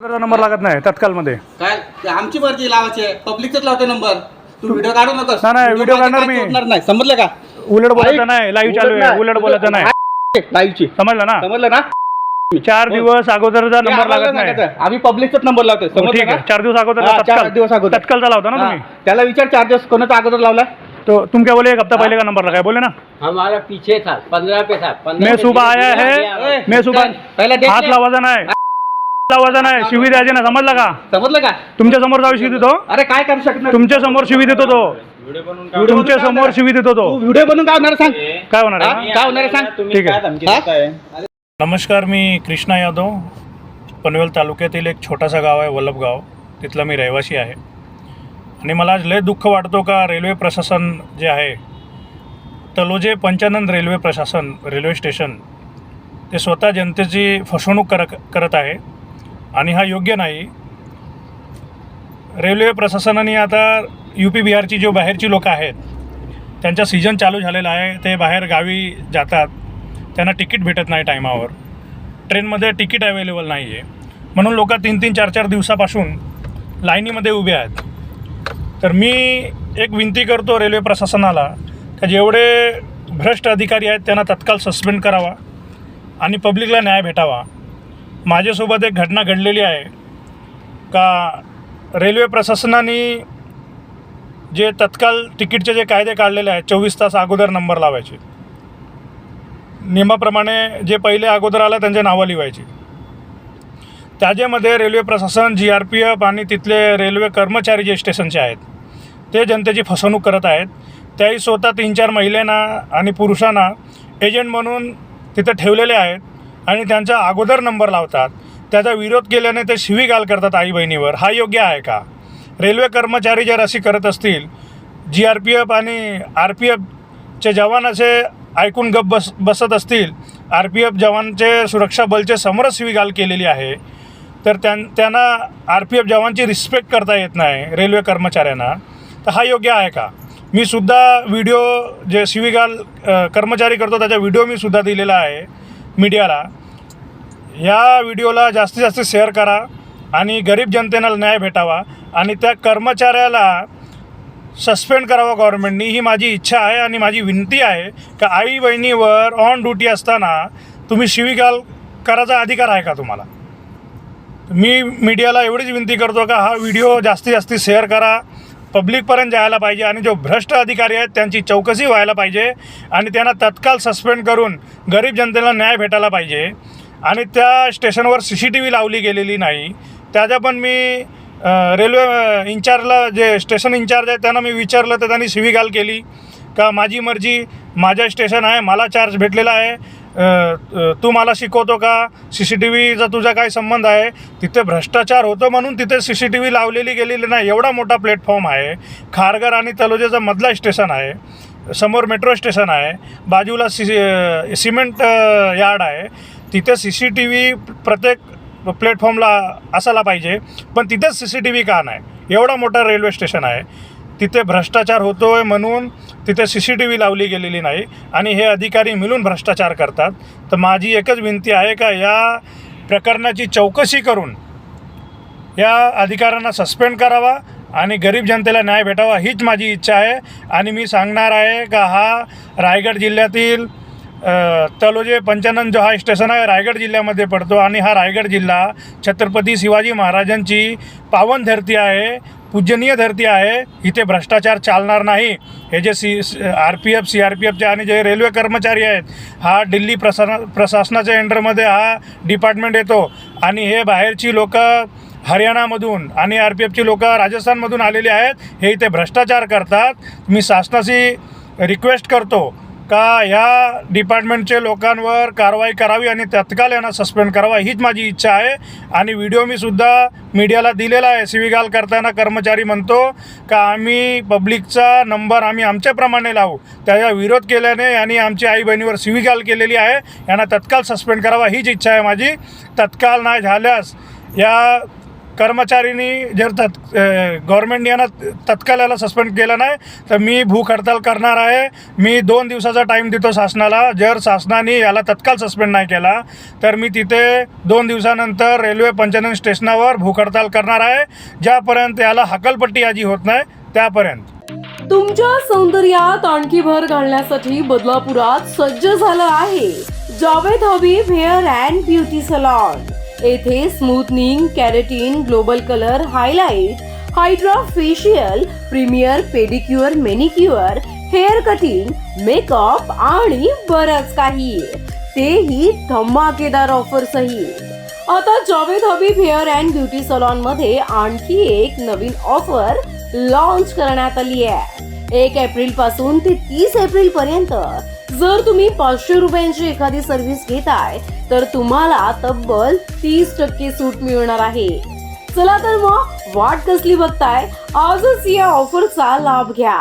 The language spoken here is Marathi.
नंबर लागत नाही तत्कालमध्ये. काय? ते आमची मर्जी लावायची. आहे पब्लिकचाच लावते नंबर. तू व्हिडिओ काढू नकोस. नाही, नाही, व्हिडिओ काढणार मी. नाही. समजलं का? उलट बोलायचं नाही लाईव्ह चालू आहे. उलट बोलायचं नाही. लाईव्हची समजलं ना? समजलं ना? चार दिवस अगोदरचा ते नंबर आम्हाला लागत नाही. सांगायचं. आम्ही पब्लिकचाच नंबर लावतो हो, समजलं ठीक का आहे. चार दिवस अगोदर हा, चार तत्काल दिवस अगोदर. तत्कालचा लावता ना हा, तुम्ही? त्याला विचार चार दिवस. कोणाचा अगोदर लावला तो तुम क्या बोले एक हफ्ता पहले का नंबर लगा है बोले ना. हमारा पीछे था पंद्रह पे था पंद्रह मैं पे सुबह आया है। मैं सुबह पहिला दे. लावायचा नाही लावायचा नाही शिवी द्यायची ना समजलं का? समजलं का? तुमच्यासमोर जाऊ शिवी देतो. अरे काय करू शकणार? तुमच्यासमोर शिवी देतो तो. तुमच्यासमोर शिवी देतो तो. तू व्हिडिओ बनवून काय होणार सांग काय होणार हा? आहे काय होणार आहे सांग. ठीक आहे. हा? नमस्कार मी कृष्णा यादव. पनवेल तालुक्यातील एक छोटासा गाव आहे वल्लभगाव. तिथला मी रहिवासी आहे. आणि मला आज लय दुःख वाटतो का रेल्वे प्रशासन जे आहे तलोजे पंचानंद रेल्वे प्रशासन रेल्वे स्टेशन ते स्वतः जनतेची फसवणूक कर करत आहे. आणि हा योग्य नाही. रेल्वे प्रशासनाने आता यू पी बिहारची जे बाहेरची लोकं आहेत त्यांचा सीझन चालू झालेला आहे. ते बाहेर गावी जातात. त्यांना तिकीट भेटत नाही टायमावर ट्रेनमध्ये तिकीट अवेलेबल नाही आहे म्हणून लोक तीन तीन चार चार दिवसापासून लाईनीमध्ये उभे आहेत. तर मी एक विनंती करतो रेल्वे प्रशासनाला का जेवढे भ्रष्ट अधिकारी आहेत त्यांना तत्काळ सस्पेंड करावा आणि पब्लिकला न्याय भेटावा. माझ्यासोबत एक घटना घडलेली आहे. का रेल्वे प्रशासनाने जे तत्काल तिकीटचे जे कायदे काढलेले आहेत चोवीस तास अगोदर नंबर लावायचे. नियमाप्रमाणे जे पहिले अगोदर आलं त्यांचे नावं लिवायची. त्याच्यामध्ये रेल्वे प्रशासन जी आर पी एफ आणि तिथले रेल्वे कर्मचारी जे स्टेशनचे आहेत ते जनतेची फसवणूक करत आहेत. त्याही स्वतः तीन चार महिलांना आणि पुरुषांना एजंट म्हणून तिथं ठेवलेले आहेत. आणि त्यांचा अगोदर नंबर लावतात. त्याचा विरोध केल्याने ते शिवीगाल करतात आई बहिणीवर हा योग्य आहे का? रेल्वे कर्मचारी जर अशी करत असतील जी आर पी एफ आणि आर पी एफचे जवान असे ऐकून गप बस बसत असतील आर पी एफ जवानचे सुरक्षा बलचे समोरच शिवीगाळ केलेली आहे तर त्यां त्यांना आर पी एफ जवानची रिस्पेक्ट करता येत नाही रेल्वे कर्मचाऱ्यांना. तर हा योग्य आहे का? मी सुद्धा व्हिडिओ जे शिवीगाल कर्मचारी करतो त्याचा व्हिडिओ मी सुद्धा दिलेला आहे मीडियाला. या व्हिडिओला जास्तीत जास्त शेअर करा आणि गरीब जनतेला न्याय भेटावा आणि त्या कर्मचाऱ्याला सस्पेंड करावं गव्हर्नमेंटनी ही माझी इच्छा आहे आणि माझी विनंती आहे का आई बहिणीवर ऑन ड्युटी असताना तुम्ही शिविकाल करायचा अधिकार आहे का तुम्हाला? मी मीडियाला एवढीच विनंती करतो का हा व्हिडिओ जास्तीत जास्त शेअर करा. पब्लिकपर्यंत जायला पाहिजे आणि जो भ्रष्ट अधिकारी आहेत त्यांची चौकशी व्हायला पाहिजे आणि त्यांना तत्काल सस्पेंड करून गरीब जनतेला न्याय भेटायला पाहिजे. आणि त्या स्टेशनवर सी सी टी व्ही लावली गेलेली नाही. त्याच्या पण मी रेल्वे इन्चार्जला इंचार्जला जे स्टेशन इंचार्ज आहे त्यांना मी विचारलं तर त्यांनी शिवीगाळ केली. का माझी मर्जी माझ्या स्टेशन आहे मला चार्ज भेटलेला आहे. तू मला शिकवतो का? सी सी टी व्हीचा तुझा काय संबंध आहे? तिथे भ्रष्टाचार होतो म्हणून तिथे सी सी टी व्ही लावलेली गेलेली नाही. एवढा मोठा प्लॅटफॉर्म आहे. खारघर आणि तलोजेचा मधला स्टेशन आहे. समोर मेट्रो स्टेशन आहे. बाजूला सी सिमेंट यार्ड आहे. तिथे सी सी टी व्ही प्रत्येक प्लॅटफॉर्मला असायला पाहिजे पण तिथेच सी सी टी व्ही का नाही? एवढा मोठा रेल्वे स्टेशन आहे. तिथे भ्रष्टाचार होतो आहे म्हणून तिथे सी सी टी व्ही लावली गेलेली नाही आणि हे अधिकारी मिळून भ्रष्टाचार करतात. तर माझी एकच विनंती आहे का या प्रकरणाची चौकशी करून या अधिकाऱ्यांना सस्पेंड करावा आणि गरीब जनतेला न्याय भेटावा हीच माझी इच्छा आहे. आणि मी सांगणार आहे का हा रायगड जिल्ह्यातील तलोजे पंचानन जो हा स्टेशन आहे रायगड जिल्ह्यामध्ये पडतो आणि हा रायगड जिल्हा छत्रपती शिवाजी महाराजांची पावन धरती आहे पूजनीय धरती आहे. इथे भ्रष्टाचार चालणार नाही. हे जे C R P F C R P एफचे आणि जे रेल्वे कर्मचारी आहेत हा दिल्ली प्रशासना प्रशासनाच्या अंडरमध्ये हा डिपार्टमेंट येतो. आणि हे बाहेरची लोकं हरियाणामधून आणि आर पी एफची लोकं राजस्थानमधून आलेली आहेत हे इथे भ्रष्टाचार करतात. मी शासनाशी रिक्वेस्ट करतो. का ह्या डिपार्टमेंटचे लोकांवर कारवाई करावी आणि तत्काल यांना सस्पेंड करावा हीच माझी इच्छा आहे. आणि व्हिडिओ मी सुद्धा मीडियाला दिलेला आहे. शिवीगाळ करताना कर्मचारी म्हणतो का आम्ही पब्लिकचा नंबर आम्ही आमच्याप्रमाणे लावू. त्याचा विरोध केल्याने यांनी आमची आई बहिणीवर शिवीगाळ केलेली आहे यांना तत्काल सस्पेंड करावा हीच इच्छा आहे माझी. तत्काल नाही झाल्यास या कर्मचारीनी जर तत् गव्हर्मेंट यांना तत्काल याला सस्पेंड केलं नाही तर मी भूक हडताल करणार आहे. मी दोन दिवसाचा टाईम देतो शासनाला. जर शासनाने याला तत्काल सस्पेंड नाही केला तर मी तिथे दोन दिवसानंतर रेल्वे पंचनन स्टेशनावर भूक हडताल करणार आहे. ज्यापर्यंत याला हकलपट्टी आजी होत नाही त्यापर्यंत. तुमच्या सौंदर्यात आणखी भर घालण्यासाठी बदलापुरात सज्ज झालं आहे. Javed Habib hair and beauty salon. येथे smoothening keratin global colour highlight hydra facial premier pedicure manicure hair cutting makeup आणि बरंच काही. तेही धमाकेदार ऑफर सहित आता Javed Habib hair and beauty सलॉनमध्ये आणखी एक नवीन ऑफर लॉन्च करण्यात आली आहे. एक एप्रिलपासून ते तीस एप्रिल पर्यंत जर तुम्ही पाचशे रुपयांची एखादी सर्व्हिस घेताय तर तुम्हाला तब्बल तीस टक्के सूट मिळणार आहे. चला तर मग वाट कसली बघताय आजच या ऑफरचा लाभ घ्या.